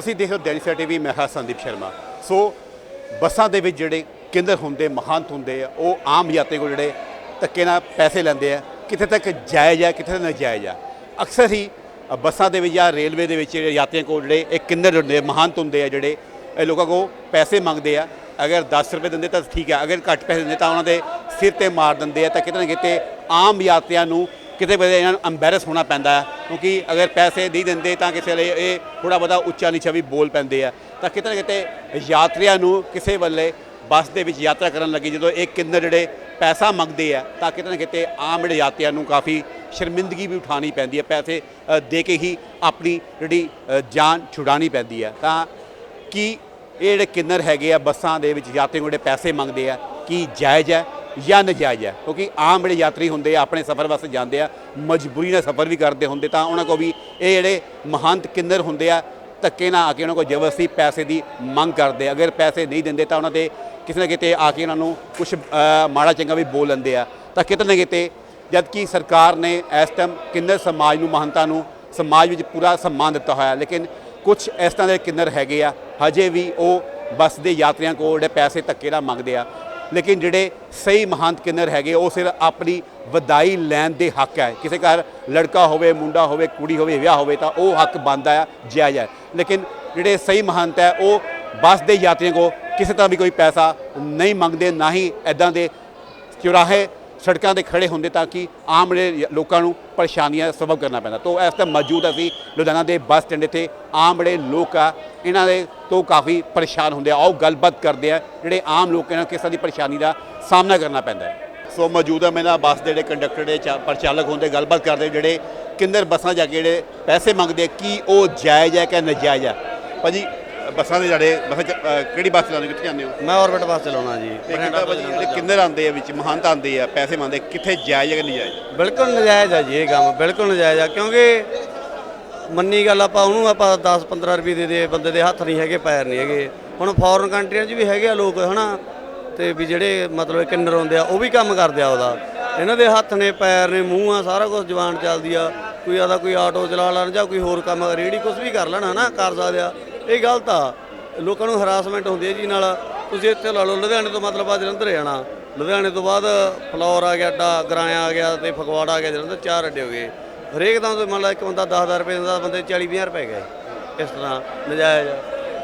ਤੁਸੀਂ ਦੇਖ ਰਹੇ ਹੋ ਡੈਲੀ ਟੀਵੀ ਮੈਂ ਹਾਂ ਸੰਦੀਪ ਸ਼ਰਮਾ। ਸੋ ਬੱਸਾਂ ਦੇ ਵਿੱਚ ਜਿਹੜੇ ਕੇਂਦਰ ਹੁੰਦੇ ਮਹੰਤ ਹੁੰਦੇ ਆ ਉਹ ਆਮ ਯਾਤਰੀ ਕੋਲ ਜਿਹੜੇ ਧੱਕੇ ਨਾਲ ਪੈਸੇ ਲੈਂਦੇ ਆ ਕਿੱਥੇ ਤੱਕ ਜਾਇਜ਼ ਆ ਕਿੱਥੇ ਤੱਕ ਨਾਜਾਇਜ਼ ਆ। ਅਕਸਰ ਹੀ ਬੱਸਾਂ ਦੇ ਵਿੱਚ ਜਾਂ ਰੇਲਵੇ ਦੇ ਵਿੱਚ ਜਿਹੜੇ ਯਾਤਰੀਆਂ ਕੋਲ ਜਿਹੜੇ ਇਹ ਕੇਂਦਰ ਹੁੰਦੇ ਆ, ਮਹਾਂਤ ਹੁੰਦੇ ਆ ਜਿਹੜੇ ਇਹ ਲੋਕਾਂ ਕੋਲ ਪੈਸੇ ਮੰਗਦੇ ਆ। ਅਗਰ 10 ਰੁਪਏ ਦਿੰਦੇ ਤਾਂ ਠੀਕ ਹੈ ਅਗਰ ਘੱਟ ਪੈਸੇ ਦਿੰਦੇ ਤਾਂ ਉਹਨਾਂ ਦੇ ਸਿਰ ਤੇ ਮਾਰ ਦਿੰਦੇ ਆ ਤਾਂ ਕਿਤੇ ਨਾ ਕਿਤੇ ਆਮ ਯਾਤਰੀਆਂ ਨੂੰ ਕਿਤੇ ਵੇਲੇ ਇਹਨਾਂ ਨੂੰ ਅੰਬੈਰਸ ਹੋਣਾ ਪੈਂਦਾ ਕਿਉਂਕਿ ਅਗਰ ਪੈਸੇ ਨਹੀਂ ਦਿੰਦੇ ਤਾਂ ਕਿਸੇ ਲਈ ਇਹ ਥੋੜਾ ਬਹੁਤਾ ਉੱਚਾ ਨੀਚਾ ਵੀ ਬੋਲ ਪੈਂਦੇ ਆ। ਤਾਂ ਕਿਤੇ ਨਾ ਕਿਤੇ ਯਾਤਰੀਆਂ ਨੂੰ ਕਿਸੇ ਵੇਲੇ ਬੱਸ ਦੇ ਵਿੱਚ ਯਾਤਰਾ ਕਰਨ ਲੱਗੀ, ਜਦੋਂ ਇਹ ਕਿੰਨਰ ਜਿਹੜੇ ਪੈਸਾ ਮੰਗਦੇ ਆ, ਤਾਂ ਕਿਤੇ ਨਾ ਕਿਤੇ ਆਮ ਜਿਹੜੇ ਯਾਤਰੀਆਂ ਨੂੰ ਕਾਫੀ ਸ਼ਰਮਿੰਦਗੀ ਵੀ ਉਠਾਣੀ ਪੈਂਦੀ ਹੈ, ਪੈਸੇ ਦੇ ਕੇ ਹੀ ਆਪਣੀ ਜਿਹੜੀ ਜਾਨ ਛੁਡਾਣੀ ਪੈਂਦੀ ਹੈ। ਤਾਂ ਕੀ ਇਹ ਜਿਹੜੇ ਕਿੰਨਰ ਹੈਗੇ ਆ ਬੱਸਾਂ ਦੇ ਵਿੱਚ ਯਾਤਰੀਆਂ ਕੋਲ ਜਿਹੜੇ ਪੈਸੇ ਮੰਗਦੇ ਆ, ਕੀ ਜਾਇਜ਼ ਹੈ? ਜਾਂ ਨਜਾਇਜ਼ ਹੈ। ਕਿਉਂਕਿ ਆਮ ਜਿਹੜੇ ਯਾਤਰੀ ਹੁੰਦੇ ਆ, ਆਪਣੇ ਸਫ਼ਰ ਵਾਸਤੇ ਜਾਂਦੇ ਆ, ਮਜਬੂਰੀ ਨਾਲ ਸਫ਼ਰ ਵੀ ਕਰਦੇ ਹੁੰਦੇ, ਤਾਂ ਉਹਨਾਂ ਕੋ ਵੀ ਇਹ ਜਿਹੜੇ ਮਹੰਤ ਕਿੰਨਰ ਹੁੰਦੇ ਆ, ਧੱਕੇ ਨਾਲ ਆ ਕੇ ਉਹਨਾਂ ਕੋਲ ਜ਼ਬਰਦਸਤੀ ਪੈਸੇ ਦੀ ਮੰਗ ਕਰਦੇ ਅਗਰ ਪੈਸੇ ਨਹੀਂ ਦਿੰਦੇ ਤਾਂ ਉਹਨਾਂ ਤੇ ਕਿਸੇ ਨਾ ਕਿਤੇ ਆ ਕੇ ਉਹਨਾਂ ਨੂੰ ਕੁਝ ਮਾੜਾ ਚੰਗਾ ਵੀ ਬੋਲ ਲੈਂਦੇ ਆ। ਤਾਂ ਕਿਤੇ ਨਾ ਕਿਤੇ ਜਦ ਕਿ ਸਰਕਾਰ ਨੇ ਇਸ ਟਾਈਮ ਕਿੰਨਰ ਸਮਾਜ ਨੂੰ, ਮਹੰਤਾਂ ਨੂੰ, ਸਮਾਜ ਵਿੱਚ ਪੂਰਾ ਸਨਮਾਨ ਦਿੱਤਾ ਹੋਇਆ ਲੇਕਿਨ ਕੁਝ ਇਸ ਤਰ੍ਹਾਂ ਦੇ ਕਿੰਨਰ ਹੈਗੇ ਆ, ਹਜੇ ਵੀ ਉਹ ਬੱਸ ਦੇ ਯਾਤਰੀਆਂ ਕੋਲ ਜਿਹੜੇ ਪੈਸੇ ਧੱਕੇ ਨਾਲ ਮੰਗਦੇ ਆ ਲੇਕਿਨ ਜਿਹੜੇ ਸਹੀ ਮਹੰਤ ਕਿੰਨਰ ਹੈਗੇ, ਉਹ ਸਿਰ ਆਪਣੀ ਵਧਾਈ ਲੈਣ ਦੇ ਹੱਕ ਹੈ। ਕਿਸੇ ਘਰ ਲੜਕਾ ਹੋਵੇ, ਮੁੰਡਾ ਹੋਵੇ, ਕੁੜੀ ਹੋਵੇ, ਵਿਆਹ ਹੋਵੇ, ਤਾਂ ਉਹ ਹੱਕ ਬਣਦਾ ਆ ਜਾਇਜ਼ ਹੈ ਲੇਕਿਨ ਜਿਹੜੇ ਸਹੀ ਮਹੰਤ ਹੈ, ਉਹ ਬੱਸ ਦੇ ਯਾਤਰੀਆਂ ਕੋ ਕਿਸੇ ਤਰ੍ਹਾਂ ਵੀ ਕੋਈ ਪੈਸਾ ਨਹੀਂ ਮੰਗਦੇ, ਨਾ ਹੀ ਐਦਾਂ ਦੇ ਚੁਰਾਹੇ ਸੜਕਾਂ ਤੇ ਖੜੇ ਹੁੰਦੇ ਤਾਂ ਕਿ ਆਮ ਜਿਹੜੇ ਲੋਕਾਂ ਨੂੰ ਪਰੇਸ਼ਾਨੀਆਂ ਦਾ ਸਬਬ ਕਰਨਾ ਪੈਂਦਾ। ਤੋਂ ਇਸ ਟਾਈਮ ਮੌਜੂਦ ਅਸੀਂ ਲੁਧਿਆਣਾ ਦੇ ਬੱਸ ਸਟੈਂਡ ਤੇ ਆਮ ਜਿਹੜੇ ਲੋਕ ਆ ਇਹਨਾਂ ਦੇ ਤੋਂ ਕਾਫੀ ਪਰੇਸ਼ਾਨ ਹੁੰਦੇ ਆ। ਆਓ ਗੱਲਬਾਤ ਕਰਦੇ ਆ ਜਿਹੜੇ ਆਮ ਲੋਕ ਇਹਨਾਂ ਨੂੰ ਕਿਸ ਤਰ੍ਹਾਂ ਦੀ ਪਰੇਸ਼ਾਨੀ ਦਾ ਸਾਹਮਣਾ ਕਰਨਾ ਪੈਂਦਾ ਹੈ। ਸੋ ਮੌਜੂਦਾ ਮੈਂ ਮੇਰਾ ਬੱਸ ਦੇ ਜਿਹੜੇ ਕੰਡਕਟਰ ਦੇ ਚਾ- ਪ੍ਰਚਾਲਕ ਹੁੰਦੇ ਗੱਲਬਾਤ ਕਰਦੇ ਜਿਹੜੇ ਕਿੰਦਰ ਬੱਸਾਂ ਜਾ ਕੇ ਜਿਹੜੇ ਪੈਸੇ ਮੰਗਦੇ ਆ, ਕੀ ਉਹ ਜਾਇਜ਼ ਹੈ ਕਿ ਨਜਾਇਜ਼ ਹੈ? ਭਾਜੀ ਬੱਸਾਂ ਦੇ ਜਿਹੜੇ ਬੱਸਾਂ 'ਚ, ਅ, ਕਿਹੜੀ ਬੱਸ ਚਲਾਉਂਦੇ ਕਿੱਥੇ ਜਾਂਦੇ ਹੋ? ਮੈਂ ਔਰਬਿਟ ਬੱਸ ਚਲਾਉਣਾ ਜੀ। ਤੇ ਕਿੰਨਾ ਜਿਹੜੇ ਕਿੰਨਰ ਆਉਂਦੇ ਆ ਵਿੱਚ ਮਹੰਤ ਆਉਂਦੇ ਆ ਪੈਸੇ ਮੰਗਦੇ ਕਿੱਥੇ ਜਾਇਜ਼ ਹੈ ਕਿ ਨਜਾਇਜ਼? ਬਿਲਕੁਲ ਨਜਾਇਜ਼ ਆ ਜੀ ਇਹ ਕੰਮ ਬਿਲਕੁਲ ਨਜਾਇਜ਼ ਆ ਕਿਉਂਕਿ ਮੰਨੀ ਗੱਲ ਆਪਾਂ ਉਹਨੂੰ ਆਪਾਂ 10 15 ਰੁਪਏ ਦੇ ਦੇ ਬੰਦੇ ਦੇ ਹੱਥ ਨਹੀਂ ਹੈਗੇ ਪੈਰ ਨਹੀਂ ਹੈਗੇ। ਹੁਣ ਫੋਰਨ ਕੰਟਰੀਆਂ 'ਚ ਵੀ ਹੈਗੇ ਆ ਲੋਕ ਹਨਾ? ਤੇ ਵੀ ਜਿਹੜੇ ਮਤਲਬ ਕਿੰਨਰ ਹੁੰਦੇ ਆ ਉਹ ਵੀ ਕੰਮ ਕਰਦੇ ਆ ਉਹਦਾ। ਇਹਨਾਂ ਦੇ ਹੱਥ ਨੇ ਪੈਰ ਨੇ ਮੂੰਹ ਆ ਸਾਰਾ ਕੁਝ ਜ਼ਬਾਨ ਚੱਲਦੀ ਆ। ਕੋਈ ਆਦਾ ਕੋਈ ਆਟੋ ਚਲਾ ਲੈਣ ਜਾਂ ਕੋਈ ਹੋਰ ਕੰਮ ਰੇੜੀ ਕੁਝ ਵੀ ਕਰ ਲੈਣ ਹਨਾ? ਕਰ ਸਕਦੇ ਆ। ਇਹ ਗਲਤ ਆ। ਲੋਕਾਂ ਨੂੰ ਹਰਾਸਮੈਂਟ ਹੁੰਦੀ ਹੈ ਜੀ ਨਾਲ। ਤੁਸੀਂ ਇੱਥੇ ਲਾ ਲਓ, ਲੁਧਿਆਣੇ ਤੋਂ ਮਤਲਬ ਆ ਜਲੰਧਰ ਜਾਣਾ ਲੁਧਿਆਣੇ ਤੋਂ ਬਾਅਦ ਫਲੌਰ ਆ ਗਿਆ, ਅੱਡਾ, ਗਰਾਇਆ ਆ ਗਿਆ ਤੇ ਫਗਵਾੜਾ ਆ ਗਿਆ ਜਲੰਧਰ, ਚਾਰ ਅੱਡੇ ਹੋ ਗਏ। ਹਰੇਕ ਦਾ ਤੋਂ ਮੰਨ ਲਾ ਇੱਕ ਬੰਦਾ 10-10 ਰੁਪਏ ਦਿੰਦਾ, ਬੰਦੇ 40-50 ਰੁਪਏ ਗਏ। ਇਸ ਤਰ੍ਹਾਂ ਨਜਾਇਜ਼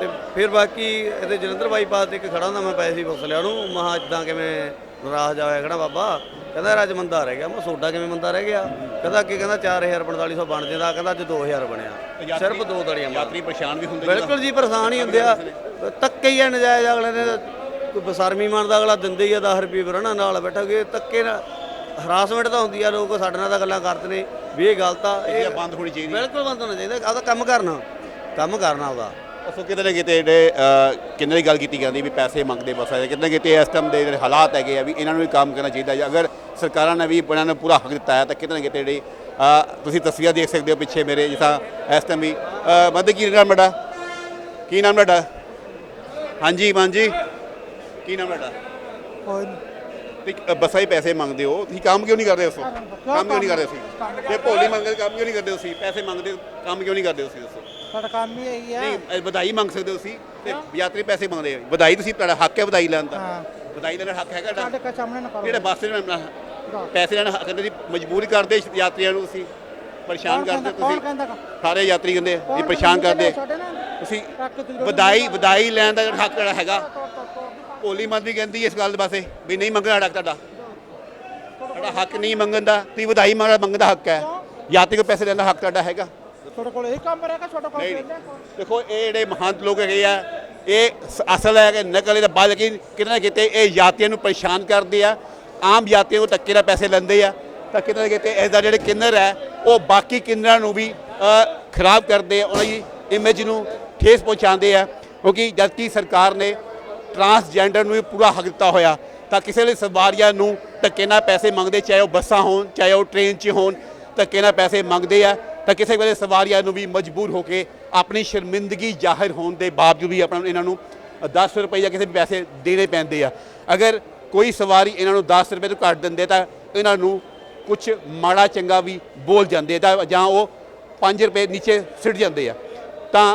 ਤੇ ਫਿਰ ਬਾਕੀ ਇਹਦੇ ਜਲੰਧਰ ਬਾਈਪਾਸ ਤੇ ਇੱਕ ਖੜਾ ਹੁੰਦਾ, ਮੈਂ ਪੈਸੇ ਹੀ ਪੁੱਛ ਲਿਆ ਉਹਨੂੰ। ਮਹਾ ਇਦਾਂ ਕਿਵੇਂ ਨਾਰਾਜ਼ ਹੋਇਆ ਖੜਾ ਬਾਬਾ। ਕਹਿੰਦਾ ਯਾਰ ਅੱਜ ਮੰਦਾ ਰਹਿ ਗਿਆ। ਮੈਂ ਸੋਡਾ ਕਿਵੇਂ ਮੰਦਾ ਰਹਿ ਗਿਆ? ਕਹਿੰਦਾ ਅੱਗੇ ਕਹਿੰਦਾ 4000 4500 ਬਣ ਜਾਂਦਾ। ਕਹਿੰਦਾ ਅੱਜ 2000 ਬਣਿਆ। ਸਿਰਫ ਦੋ ਦੜੀਆਂ ਯਾਤਰੀ ਪਰੇਸ਼ਾਨ ਵੀ ਹੁੰਦੇ ਬਿਲਕੁਲ ਜੀ ਪਰੇਸ਼ਾਨ ਹੀ ਹੁੰਦੇ ਆ। ਤੱਕੇ ਹੀ ਆ ਨਜਾਇਜ਼ ਅਗਲੇ ਨੇ। ਕੋਈ ਬਸਰਮੀ ਮੰਨਦਾ ਅਗਲਾ ਦਿੰਦੇ ਹੀ ਆ 10 ਰੁਪਏ ਬਰਣਾ ਨਾਲ ਬੈਠਾ। ਕਿ ਤੱਕੇ ਨਾਲ ਹਰਾਸਮੈਂਟ ਤਾਂ ਹੁੰਦੀ ਆ ਲੋਕ ਸਾਡੇ ਨਾਲ ਤਾਂ ਗੱਲਾਂ ਕਰਦੇ ਨੇ। ਵੀ ਇਹ ਗਲਤ ਆ ਇਹ ਬੰਦ ਹੋਣੀ ਚਾਹੀਦੀ ਬਿਲਕੁਲ ਬੰਦ ਹੋਣਾ ਚਾਹੀਦਾ। ਆਪਦਾ ਕੰਮ ਕਰਨਾ। ਕੰਮ ਕਰਨਾ ਉਹਦਾ ਸੋ ਕਿਤੇ ਨਾ ਕਿਤੇ ਜਿਹੜੇ ਕਿੰਨੇ ਦੀ ਗੱਲ ਕੀਤੀ ਜਾਂਦੀ ਵੀ ਪੈਸੇ ਮੰਗਦੇ ਬਸ ਆ ਕਿਤੇ ਨਾ ਕਿਤੇ ਇਸ ਟਾਈਮ ਦੇ ਜਿਹੜੇ ਹਾਲਾਤ ਹੈਗੇ ਆ ਵੀ ਇਹਨਾਂ ਨੂੰ ਵੀ ਕੰਮ ਕਰਨਾ ਚਾਹੀਦਾ ਹੈ ਅਗਰ ਸਰਕਾਰਾਂ ਨੇ ਵੀ ਇਹਨਾਂ ਨੂੰ ਪੂਰਾ ਹੱਕ ਦਿੱਤਾ ਹੈ ਤਾਂ ਕਿਤੇ ਨਾ ਕਿਤੇ ਜਿਹੜੀ ਤੁਸੀਂ ਤਸਵੀਰਾਂ ਦੇਖ ਸਕਦੇ ਹੋ ਪਿੱਛੇ ਮੇਰੇ ਜਿਸਾ ਇਸ ਟਾਈਮ ਵੀ ਮਦ ਕੀ ਨਾਮ ਤੁਹਾਡਾ? ਕੀ ਨਾਮ ਤੁਹਾਡਾ? ਹਾਂਜੀ ਮਾਨ ਜੀ ਕੀ ਨਾਮ ਤੁਹਾਡਾ? ਤੇ ਬੱਸਾਂ ਹੀ ਪੈਸੇ ਮੰਗਦੇ ਹੋ। ਤੁਸੀਂ ਕੰਮ ਕਿਉਂ ਨਹੀਂ ਕਰਦੇ ਦੱਸੋ? ਕੰਮ ਕਿਉਂ ਨਹੀਂ ਕਰਦੇ ਤੁਸੀਂ? ਤੇ ਭੋਲੀ ਮੰਗਦੇ ਕੰਮ ਕਿਉਂ ਨਹੀਂ ਕਰਦੇ ਤੁਸੀਂ? ਪੈਸੇ ਮੰਗਦੇ ਕੰਮ ਕਿਉਂ ਨਹੀਂ ਕਰਦੇ ਤੁਸੀਂ ਦੱਸੋ? ਸਾਡਾ ਕੰਮ ਹੀ ਇਹੀ ਹੈ ਨਹੀਂ ਵਧਾਈ ਮੰਗ ਸਕਦੇ ਹੋ ਤੁਸੀਂ। ਤੇ ਯਾਤਰੀ ਪੈਸੇ ਮੰਗਦੇ ਆ ਵਧਾਈ ਤੁਸੀਂ ਤੁਹਾਡਾ ਹੱਕ ਹੈ ਵਧਾਈ ਲੈਣ ਦਾ। ਹਾਂ। ਵਧਾਈ ਲੈਣ ਦਾ ਹੱਕ ਹੈਗਾ ਸਾਡੇ ਤੁਹਾਡਾ ਕਾ ਸਾਹਮਣੇ ਨਾ ਕਰੋ। ਜਿਹੜੇ ਬੱਸ ਦੇ ਨਾਲ ਪੈਸੇ ਲੈਣ ਹੱਕ ਦੀ ਮਜਬੂਰੀ ਕਰਦੇ ਯਾਤਰੀਆਂ ਨੂੰ ਤੁਸੀਂ। ਪਰੇਸ਼ਾਨ ਕਰਦੇ ਕਹਿੰਦਾ ਕੌਣ ਤੁਸੀਂ। ਕਹਿੰਦਾ ਸਾਰੇ ਯਾਤਰੀ ਕਹਿੰਦੇ ਇਹ ਕੌਣ ਪਰੇਸ਼ਾਨ ਕਹਿੰਦਾ ਕਰਦੇ। ਸਾਡੇ ਤੁਸੀਂ ਟਰੱਕ ਵਧਾਈ ਵਧਾਈ ਲੈਣ ਦਾ ਹੱਕ ਜਿਹੜਾ ਹੈਗਾ। ਤੋੜ ਤੋੜ ਤੋੜ ਦੀ ਭੋਲੀ। ਮਤ ਵੀ ਕਹਿੰਦੀ ਇਸ ਗੱਲ ਦੇ ਪਾਸੇ ਵੀ ਨਹੀਂ ਮੰਗਣਾ ਹੱਕ ਤੁਹਾਡਾ। ਤੁਹਾਡਾ ਹੱਕ ਨਹੀਂ ਮੰਗਣ ਦਾ ਤੁਸੀਂ ਵਧਾਈ ਮੰਗਣ ਮੰਗਣ ਦਾ ਹੱਕ ਹੈ। ਯਾਤਰੀ ਕੋ ਪੈਸੇ ਲੈਣ ਦਾ ਹੱਕ ਤੁਹਾਡਾ ਹੈਗਾ। ਤੁਹਾਡੇ ਕੋਲ ਇਹੀ ਕੰਮ ਰਹੇਗਾ ਤੁਹਾਡੇ ਕੋਲ ਨਹੀਂ। ਦੇਖੋ ਇਹ ਜਿਹੜੇ ਮਹੰਤ ਲੋਕ ਹੈਗੇ ਆ ਇਹ ਅਸਲ ਹੈ ਕਿ ਨਕਲ ਇਹਦਾ ਲੇਕਿਨ ਕਿਤੇ ਨਾ ਕਿਤੇ ਇਹ ਯਾਤਰੀਆਂ ਨੂੰ ਪਰੇਸ਼ਾਨ ਕਰਦੇ ਆ ਆਮ ਯਾਤਰੀਆਂ ਨੂੰ ਧੱਕੇ ਨਾਲ ਪੈਸੇ ਲੈਂਦੇ ਆ ਤਾਂ ਕਿਤੇ ਨਾ ਕਿਤੇ ਇਹਦਾ ਜਿਹੜੇ ਕਿੰਨਰ ਹੈ ਉਹ ਬਾਕੀ ਕਿੰਨਰਾਂ ਨੂੰ ਵੀ ਖਰਾਬ ਕਰਦੇ ਆ ਉਹਨਾਂ ਦੀ ਇਮੇਜ ਨੂੰ ਠੇਸ ਪਹੁੰਚਾਉਂਦੇ ਆ ਕਿਉਂਕਿ ਜਦ ਕਿ ਸਰਕਾਰ ਨੇ ਟਰਾਂਸਜੈਂਡਰ ਨੂੰ ਵੀ ਪੂਰਾ ਹੱਕ ਦਿੱਤਾ ਹੋਇਆ ਤਾਂ ਕਿਸੇ ਲਈ ਸਵਾਰੀਆਂ ਨੂੰ ਧੱਕੇ ਨਾਲ ਪੈਸੇ ਮੰਗਦੇ ਚਾਹੇ ਉਹ ਬੱਸਾਂ ਹੋਣ ਚਾਹੇ ਉਹ ਟ੍ਰੇਨ 'ਚ ਹੋਣ ਧੱਕੇ ਨਾਲ ਪੈਸੇ ਮੰਗਦੇ ਆ ਤਾਂ ਕਿਸੇ ਵੇਲੇ ਸਵਾਰੀਆਂ ਨੂੰ ਵੀ ਮਜਬੂਰ ਹੋ ਕੇ ਆਪਣੀ ਸ਼ਰਮਿੰਦਗੀ ਜ਼ਾਹਿਰ ਹੋਣ ਦੇ ਬਾਵਜੂਦ ਵੀ ਆਪਣਾ ਇਹਨਾਂ ਨੂੰ 10 ਰੁਪਏ ਜਾਂ ਕਿਸੇ ਵੀ ਪੈਸੇ ਦੇਣੇ ਪੈਂਦੇ ਆ। ਅਗਰ ਕੋਈ ਸਵਾਰੀ ਇਹਨਾਂ ਨੂੰ 10 ਰੁਪਏ ਤੋਂ ਘੱਟ ਦਿੰਦੇ ਤਾਂ ਇਹਨਾਂ ਨੂੰ ਕੁਝ ਮਾੜਾ ਚੰਗਾ ਵੀ ਬੋਲ ਜਾਂਦੇ ਤਾਂ ਜਾਂ ਉਹ 5 ਰੁਪਏ ਨੀਚੇ ਸਿੱਟ ਜਾਂਦੇ ਆ। ਤਾਂ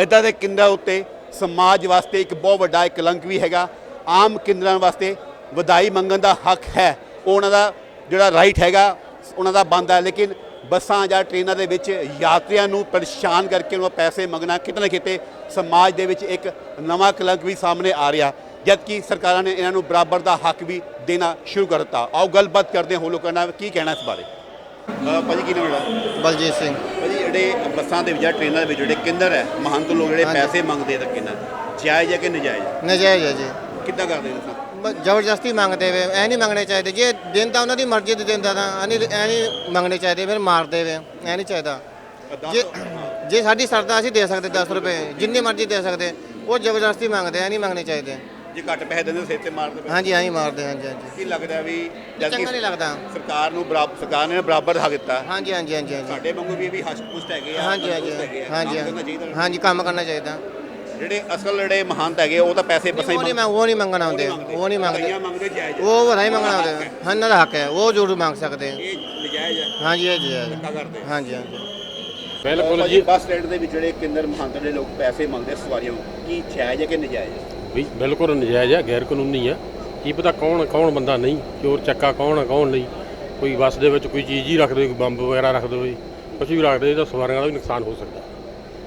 ਇਦਾਂ ਦੇ ਕਿੰਦਰਾਂ ਉੱਤੇ ਸਮਾਜ ਵਾਸਤੇ ਇੱਕ ਬਹੁਤ ਵੱਡਾ ਇੱਕ ਕਲੰਕ ਵੀ ਹੈਗਾ। ਆਮ ਕਿੰਦਰਾਂ ਵਾਸਤੇ ਵਧਾਈ ਮੰਗਣ ਦਾ ਹੱਕ ਹੈ। ਉਹ ਉਹਨਾਂ ਦਾ ਜਿਹੜਾ ਰਾਈਟ ਹੈਗਾ, ਉਹਨਾਂ ਦਾ ਬੰਦ ਲੇਕਿਨ ਬੱਸਾਂ ਜਾਂ ਟ੍ਰੇਨਾਂ ਦੇ ਵਿੱਚ ਯਾਤਰੀਆਂ ਨੂੰ ਪਰੇਸ਼ਾਨ ਕਰਕੇ ਉਹਨਾਂ ਪੈਸੇ ਮੰਗਣਾ ਕਿਤੇ ਨਾ ਕਿਤੇ ਸਮਾਜ ਦੇ ਵਿੱਚ ਇੱਕ ਨਵਾਂ ਕਲੰਕ ਵੀ ਸਾਹਮਣੇ ਆ ਰਿਹਾ। ਜਦ ਕਿ ਸਰਕਾਰਾਂ ਨੇ ਇਹਨਾਂ ਨੂੰ ਬਰਾਬਰ ਦਾ ਹੱਕ ਵੀ ਦੇਣਾ ਸ਼ੁਰੂ ਕਰ ਦਿੱਤਾ। ਆਓ ਗੱਲਬਾਤ ਕਰਦੇ ਹਾਂ ਲੋਕਾਂ ਨਾਲ ਕੀ ਕਹਿਣਾ ਇਸ ਬਾਰੇ। ਭਾਜੀ ਕੀ ਨਾਮ ਹੈ ਬਲਜੀਤ ਸਿੰਘ। ਭਾਜੀ ਜਿਹੜੇ ਬੱਸਾਂ ਦੇ ਵਿੱਚ ਜਾਂ ਟ੍ਰੇਨਾਂ ਦੇ ਵਿੱਚ ਜਿਹੜੇ ਕੇਂਦਰ ਹੈ ਮਹੰਤ ਲੋਕ ਜਿਹੜੇ। ਪੈਸੇ ਮੰਗਦੇ ਧੱਕੇ ਨਾਲ ਜਾਇਜ਼ ਹੈ ਕਿ ਨਜਾਇਜ਼? ਨਜਾਇਜ਼ ਹੈ ਜੀ। ਕਿੱਦਾਂ ਕਰਦੇ ਬ- ਜ਼ਬਰਦਸਤੀ ਮੰਗਦੇ ਵੇ ਐ ਨਹੀਂ ਮੰਗਣੇ ਚਾਹੀਦੇ। ਜੇ ਦਿਨ ਤਾਂ ਉਹਨਾਂ ਦੀ ਮਰਜ਼ੀ ਦੇ ਦਿੰਦਾ ਤਾਂ ਐ ਨਹੀਂ ਐ ਨਹੀਂ ਮੰਗਣੇ ਚਾਹੀਦੇ ਫਿਰ ਮਾਰਦੇ ਵੇ ਐ ਨਹੀਂ ਚਾਹੀਦਾ। ਜੇ ਜੇ ਸਾਡੀ ਸਰਦਾ ਅਸੀਂ ਦੇ ਸਕਦੇ 10 ਰੁਪਏ ਜਿੰਨੀ ਮਰਜ਼ੀ ਦੇ ਸਕਦੇ ਉਹ ਜ਼ਬਰਦਸਤੀ ਮੰਗਦੇ ਐ ਨਹੀਂ ਮੰਗਣੇ ਚਾਹੀਦੇ। ਜੇ ਘੱਟ ਪੈਸੇ ਦਿੰਦੇ ਸਿਰ ਤੇ ਮਾਰਦੇ ਪਏ ਹਾਂਜੀ ਐਂ ਮਾਰਦੇ ਹਾਂਜੀ ਹਾਂਜੀ। ਕੀ ਲੱਗਦਾ ਵੀ ਚੰਗਾ ਨਹੀਂ ਲੱਗਦਾ। ਸਰਕਾਰ ਨੂੰ ਬਰਾਬਰ ਸਰਕਾਰ ਨੇ ਬਰਾਬਰ ਹੱਕ ਦਿੱਤਾ। ਹਾਂਜੀ ਹਾਂਜੀ ਹਾਂਜੀ ਹਾਂਜੀ। ਸਾਡੇ ਵਾਂਗੂ ਵੀ ਇਹ ਵੀ ਹਸ਼ਟ ਪੁਸ਼ਟ ਹੈਗੇ ਆ ਹਾਂਜੀ ਹਾਂਜੀ। ਹਾਂਜੀ ਕੰਮ ਕਰਨਾ ਚਾਹੀਦਾ। ਜਿਹੜੇ ਅਸਲ ਜਿਹੜੇ ਮਹੰਤ ਹੈਗੇ ਉਹ ਤਾਂ ਪੈਸੇ ਬੱਸਾਂ ਹੀ ਉਹ ਨਹੀਂ ਉਹ ਨਹੀਂ ਮੰਗਣਾ ਆਉਂਦੇ। ਉਹ ਨਹੀਂ ਮੰਗਦੇ। ਵਧਾਈਆਂ ਮੰਗਦੇ। ਜਾਇਜ਼ ਹੈ। ਉਹ ਵਧਾਈ ਮੰਗਣਾ ਆਉਂਦੇ। ਹਾਂ। ਇਹਨਾਂ ਦਾ ਹੱਕ ਹੈ। ਉਹ ਜ਼ਰੂਰ ਮੰਗ ਸਕਦੇ ਇਹ ਨਜਾਇਜ਼ ਹੈ। ਹਾਂਜੀ ਇਹ ਜੀ ਹੈ। ਧੱਕਾ ਕਰਦੇ ਹਾਂਜੀ ਹਾਂਜੀ। ਬਿਲਕੁਲ ਜੀ। ਬੱਸ ਸਟੈਂਡ ਦੇ ਵਿੱਚ ਜਿਹੜੇ ਕੇਂਦਰ ਮਹੰਤ ਦੇ ਲੋਕ ਪੈਸੇ ਮੰਗਦੇ ਆ ਸਵਾਰੀਆਂ ਨੂੰ ਕੀ ਜਾਇਜ਼ ਹੈ ਕਿ ਨਜਾਇਜ਼ ਹੈ? ਵੀ ਬਿਲਕੁਲ ਨਜਾਇਜ਼ ਹੈ ਗੈਰ ਕਾਨੂੰਨੀ ਹੈ। ਕੀ ਪਤਾ ਕੌਣ ਕੌਣ ਬੰਦਾ ਨਹੀਂ ਚੋਰ ਚੱਕਾ ਕੌਣ ਹੈ ਕੌਣ ਨਹੀਂ। ਕੋਈ ਬੱਸ ਦੇ ਵਿੱਚ ਕੋਈ ਚੀਜ਼ ਹੀ ਰੱਖ ਦੇ ਕੋਈ ਬੰਬ ਵਗੈਰਾ ਰੱਖ ਦੇ ਕੁਝ ਵੀ ਰੱਖ ਦੇ ਤਾਂ ਸਵਾਰੀਆਂ ਦਾ ਵੀ ਨੁਕਸਾਨ ਹੋ ਸਕਦਾ।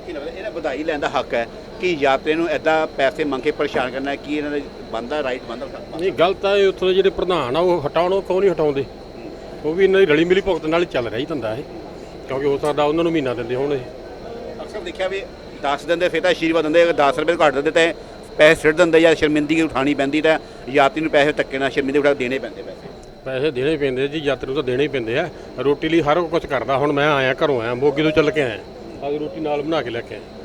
ਕੀ ਲੱਗਦਾ ਇਹਨਾਂ ਵਧਾਈ ਲੈਣ ਦਾ ਹੱਕ ਹੈ। ਕਿ ਯਾਤਰੀ ਨੂੰ ਐਦਾਂ ਪੈਸੇ ਮੰਗ ਕੇ ਪਰੇਸ਼ਾਨ ਕਰਨਾ ਕੀ ਇਹਨਾਂ ਦਾ ਬੰਦਾ ਰਾਈਟ ਬੰਦਾ ਨਹੀਂ ਗਲਤ ਹੈ ਉੱਥੋਂ ਦੇ ਜਿਹੜੇ ਪ੍ਰਧਾਨ ਆ ਉਹ ਹਟਾਉਣ ਉਹ ਕਿਉਂ ਨਹੀਂ ਹਟਾਉਂਦੇ? ਉਹ ਵੀ ਇਹਨਾਂ ਦੀ ਰਲੀ ਮਿਲੀ ਭੁਗਤ ਨਾਲ ਹੀ ਚੱਲ ਰਿਹਾ ਹੀ ਧੰਦਾ ਇਹ। ਕਿਉਂਕਿ ਹੋ ਸਕਦਾ ਉਹਨਾਂ ਨੂੰ ਮਹੀਨਾ ਦਿੰਦੇ ਹੋਣ ਇਹ। ਅਕਸਰ ਦੇਖਿਆ ਵੀ 10 ਦਿੰਦੇ ਫਿਰ ਤਾਂ ਆਸ਼ੀਰਵਾਦ ਦਿੰਦੇ ਅਗਰ 10 ਰੁਪਏ ਘੱਟ ਦਿੰਦੇ ਤਾਂ ਪੈਸੇ ਸਿੱਟ ਦਿੰਦੇ ਜਾਂ ਸ਼ਰਮਿੰਦਗੀ ਉਠਾਣੀ ਪੈਂਦੀ ਤਾਂ ਯਾਤਰੀ ਨੂੰ ਪੈਸੇ ਧੱਕੇ ਨਾਲ ਸ਼ਰਮਿੰਦਗੀ ਉਠਾ ਕੇ ਦੇਣੇ ਪੈਂਦੇ ਪੈਸੇ। ਪੈਸੇ ਦੇਣੇ ਪੈਂਦੇ ਜੀ ਯਾਤਰੀ ਨੂੰ ਤਾਂ ਦੇਣੇ ਹੀ ਪੈਂਦੇ ਆ। ਰੋਟੀ ਲਈ ਹਰ ਕੁਝ ਕਰਦਾ ਹੁਣ ਮੈਂ ਆਇਆ ਘਰੋਂ ਆਇਆ ਮੋਗੇ ਤੋਂ ਚੱਲ ਕੇ ਆਇਆ। ਆਹ ਰੋਟੀ ਨਾਲ ਬਣਾ ਕੇ ਲੈ ਕੇ ਆਇਆ।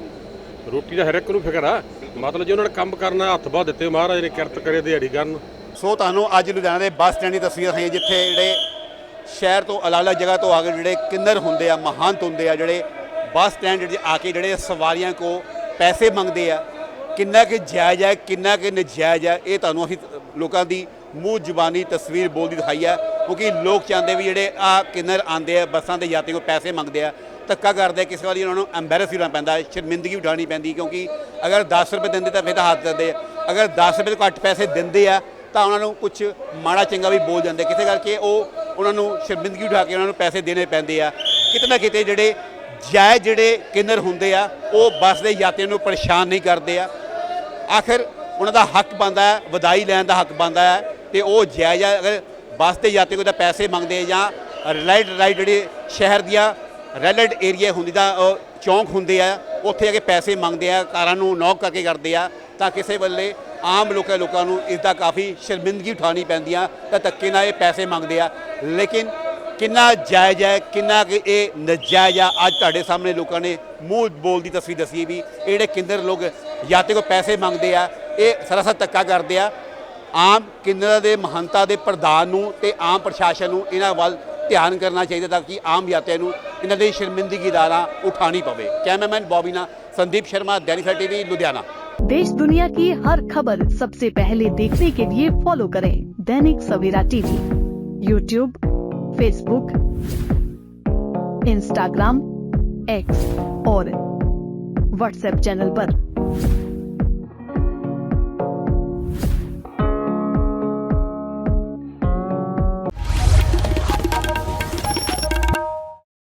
ਰੋਟੀ ਦਾ ਹਰ ਇੱਕ ਨੂੰ ਫਿਕਰ ਆ। ਮਤਲਬ ਜੇ ਉਹਨਾਂ ਨੇ ਕੰਮ ਕਰਨਾ, ਹੱਥ ਬਾਹ ਦਿੱਤੇ ਮਹਾਰਾਜ ਨੇ ਕਿਰਤ ਕਰੇ ਦਿਹਾੜੀ ਕਰਨ। ਸੋ ਤੁਹਾਨੂੰ ਅੱਜ ਲੁਧਿਆਣਾ ਦੇ ਬੱਸ ਸਟੈਂਡ ਦੀ ਤਸਵੀਰ ਹੈ ਜਿੱਥੇ ਜਿਹੜੇ ਸ਼ਹਿਰ ਤੋਂ ਅਲੱਗ-ਅਲੱਗ ਜਗ੍ਹਾ ਤੋਂ ਆ ਕੇ ਜਿਹੜੇ ਕਿੰਨਰ ਹੁੰਦੇ ਆ, ਮਹੰਤ ਹੁੰਦੇ ਆ, ਜਿਹੜੇ ਬੱਸ ਸਟੈਂਡ ਜਿਹੜੇ ਆ ਕੇ ਜਿਹੜੇ ਸਵਾਰੀਆਂ ਕੋ ਪੈਸੇ ਮੰਗਦੇ ਆ। ਕਿੰਨਾ ਕਿ ਜਾਇਜ਼ ਹੈ ਕਿੰਨਾ ਕਿ ਨਜਾਇਜ਼ ਹੈ ਇਹ ਤੁਹਾਨੂੰ ਅਸੀਂ ਲੋਕਾਂ ਦੀ ਮੂੰਹ ਜ਼ੁਬਾਨੀ ਤਸਵੀਰ ਬੋਲਦੀ ਦਿਖਾਈ ਹੈ ਕਿਉਂਕਿ ਲੋਕ ਚਾਹੁੰਦੇ ਵੀ ਜਿਹੜੇ ਆ ਕਿੰਨਰ ਆਂਦੇ ਆ, ਬੱਸਾਂ ਦੇ ਯਾਤਰੀ ਕੋ ਪੈਸੇ ਮੰਗਦੇ ਆ ਧੱਕਾ ਕਰਦੇ ਆ, ਕਿਸੇ ਵਾਰੀ ਉਹਨਾਂ ਨੂੰ ਐਮਬੈਰਸ ਹੀ ਹੋਣਾ ਪੈਂਦਾ ਸ਼ਰਮਿੰਦਗੀ ਉਠਾਉਣੀ ਪੈਂਦੀ ਕਿਉਂਕਿ ਅਗਰ 10 ਰੁਪਏ ਦਿੰਦੇ ਤਾਂ ਫਿਰ ਤਾਂ ਹੱਥ ਦਿੰਦੇ ਆ। ਅਗਰ 10 ਰੁਪਏ ਤੋਂ ਘੱਟ ਪੈਸੇ ਦਿੰਦੇ ਆ ਤਾਂ ਉਹਨਾਂ ਨੂੰ ਕੁਝ ਮਾੜਾ ਚੰਗਾ ਵੀ ਬੋਲ ਜਾਂਦੇ ਕਿਸੇ ਕਰਕੇ ਉਹ ਉਹਨਾਂ ਨੂੰ ਸ਼ਰਮਿੰਦਗੀ ਉਠਾ ਕੇ ਉਹਨਾਂ ਨੂੰ ਪੈਸੇ ਦੇਣੇ ਪੈਂਦੇ ਆ। ਕਿਤੇ ਨਾ ਕਿਤੇ ਜਿਹੜੇ ਜਾਇਜ਼ ਜਿਹੜੇ ਕਿੰਨਰ ਹੁੰਦੇ ਆ ਉਹ ਬੱਸ ਦੇ ਯਾਤਰੀਆਂ ਨੂੰ ਪਰੇਸ਼ਾਨ ਨਹੀਂ ਕਰਦੇ ਆ। ਆਖਿਰ ਉਹਨਾਂ ਦਾ ਹੱਕ ਬਣਦਾ ਹੈ ਵਧਾਈ ਲੈਣ ਦਾ ਹੱਕ ਬਣਦਾ ਹੈ ਤੇ ਉਹ ਜਾਇਜ਼ ਅਗਰ ਬੱਸ ਦੇ ਯਾਤਰੀ ਕੋਈ ਤਾਂ ਪੈਸੇ ਮੰਗਦੇ ਜਾਂ ਰਾਈਟ ਰਾਈਟ ਜਿਹੜੇ ਸ਼ਹਿਰ ਦੀਆਂ ਰੈਲਡ ਏਰੀਆ ਹੁੰਦੀ ਦਾ ਚੌਂਕ ਹੁੰਦੇ ਆ, ਉੱਥੇ ਆ ਕੇ ਪੈਸੇ ਮੰਗਦੇ ਆ, ਕਾਰਾਂ ਨੂੰ ਨੌਕ ਕਰਕੇ ਕਰਦੇ ਆ, ਤਾਂ ਕਿਸੇ ਵੇਲੇ ਆਮ ਲੋਕਾਂ ਲੋਕਾਂ ਨੂੰ ਇਸ ਦਾ ਕਾਫੀ ਸ਼ਰਮਿੰਦਗੀ ਉਠਾਣੀ ਪੈਂਦੀ ਆ, ਤਾਂ ਧੱਕੇ ਨਾਲ ਇਹ ਪੈਸੇ ਮੰਗਦੇ ਆ। ਲੇਕਿਨ ਕਿੰਨਾ ਜਾਇਜ਼ ਹੈ, ਕਿੰਨਾ ਕਿ ਇਹ ਨਜਾਇਜ਼ ਆ, ਅੱਜ ਤੁਹਾਡੇ ਸਾਹਮਣੇ ਲੋਕਾਂ ਨੇ ਮੂੰਹ ਬੋਲ ਦੀ ਤਸਵੀਰ ਦੱਸੀ ਵੀ ਇਹ ਜਿਹੜੇ ਕਿੰਦਰ ਲੋਕ ਯਾਤਰੀ ਕੋ ਪੈਸੇ ਮੰਗਦੇ ਆ, ਇਹ ਸਰਾਸਰ ਧੱਕਾ ਕਰਦੇ ਆ। ਆਮ ਕਿੰਨਰਾਂ ਦੇ ਮਹੰਤਾ ਦੇ ਪ੍ਰਧਾਨ ਨੂੰ ਤੇ ਆਮ ਪ੍ਰਸ਼ਾਸਨ ਨੂੰ ਇਹਨਾਂ ਵੱਲ ਧਿਆਨ ਕਰਨਾ ਚਾਹੀਦਾ ਤਾਂ ਕਿ ਆਮ ਯਾਤਰੀਆਂ ਨੂੰ इन्होंने शर्मिंदगी ਸ਼ਰਮਿੰਦਗੀ ਦਾਣਾ ਉਠਾਣੀ बॉबीना संदीप शर्मा दैनिक टीवी लुधियाना देश दुनिया की हर खबर सबसे पहले देखने के लिए फॉलो करें Dainik Savera TV YouTube Facebook Instagram X और व्हाट्सएप चैनल पर।